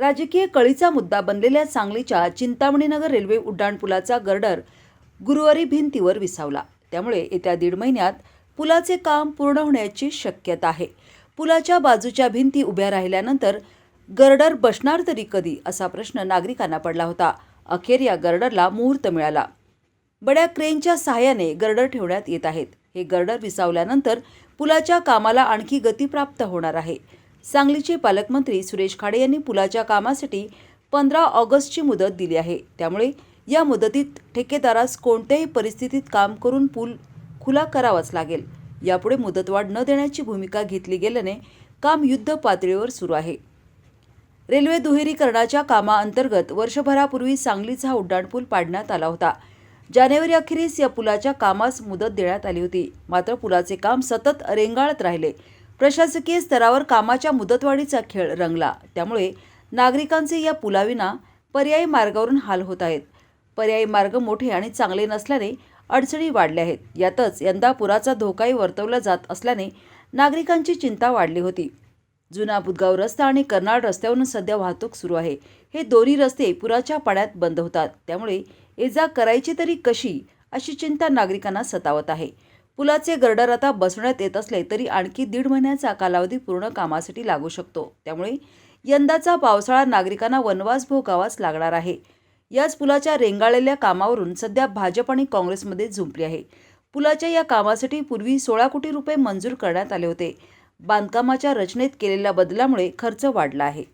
राजकीय कळीचा मुद्दा बनलेल्या सांगलीच्या चिंतामणीनगर रेल्वे उड्डाणपुलाचा गर्डर गुरुवारी भिंतीवर विसावला. त्यामुळे येत्या दीड महिन्यात पुलाचे काम पूर्ण होण्याची शक्यता आहे. पुलाच्या बाजूच्या भिंती उभ्या राहिल्यानंतर गर्डर बसणार तरी कधी असा प्रश्न नागरिकांना पडला होता. अखेर या गर्डरला मुहूर्त मिळाला. बड्या क्रेनच्या सहाय्याने गर्डर ठेवण्यात येत आहेत. हे गर्डर विसावल्यानंतर पुलाच्या कामाला आणखी गती प्राप्त होणार आहे. सांगलीचे पालकमंत्री सुरेश खाडे यांनी पुलाच्या कामासाठी पंधरा ऑगस्टची मुदत दिली आहे. त्यामुळे या मुदतीत ठेकेदारास कोणत्याही परिस्थितीत काम करून पूल खुला करावाच लागेल. यापुढे मुदतवाढ न देण्याची भूमिका घेतली गेल्याने काम युद्ध पातळीवर सुरू आहे. रेल्वे दुहेरीकरणाच्या कामाअंतर्गत वर्षभरापूर्वी सांगलीचा हा उड्डाणपूल पाडण्यात आला होता. जानेवारी अखेरीस या पुलाच्या कामास मुदत देण्यात आली होती. मात्र पुलाचे काम सतत रेंगाळत राहिले. प्रशासकीय स्तरावर कामाच्या मुदतवाढीचा खेळ रंगला. त्यामुळे नागरिकांचे या पुलाविना पर्यायी मार्गावरून हाल होत आहेत. पर्यायी मार्ग मोठे आणि चांगले नसल्याने अडचणी वाढल्या आहेत. यातच यंदा पुराचा धोकाही वर्तवला जात असल्याने नागरिकांची चिंता वाढली होती. जुना बुदगाव रस्ता आणि कर्नाड रस्त्यावरून सध्या वाहतूक सुरू आहे. हे दोन्ही रस्ते पुराच्या पाण्यात बंद होतात. त्यामुळे ये जा करायची तरी कशी अशी चिंता नागरिकांना सतावत आहे. पुलाचे गर्डर आता बसवण्यात येत असले तरी आणखी दीड महिन्याचा कालावधी पूर्ण कामासाठी लागू शकतो. त्यामुळे यंदाचा पावसाळा नागरिकांना वनवास भोगावाच लागणार आहे. याच पुलाच्या रेंगाळलेल्या कामावरून सध्या भाजप आणि काँग्रेसमध्ये झुंपली आहे. पुलाच्या या कामासाठी पूर्वी सोळा कोटी रुपये मंजूर करण्यात आले होते. बांधकामाच्या रचनेत केलेल्या बदलामुळे खर्च वाढला आहे.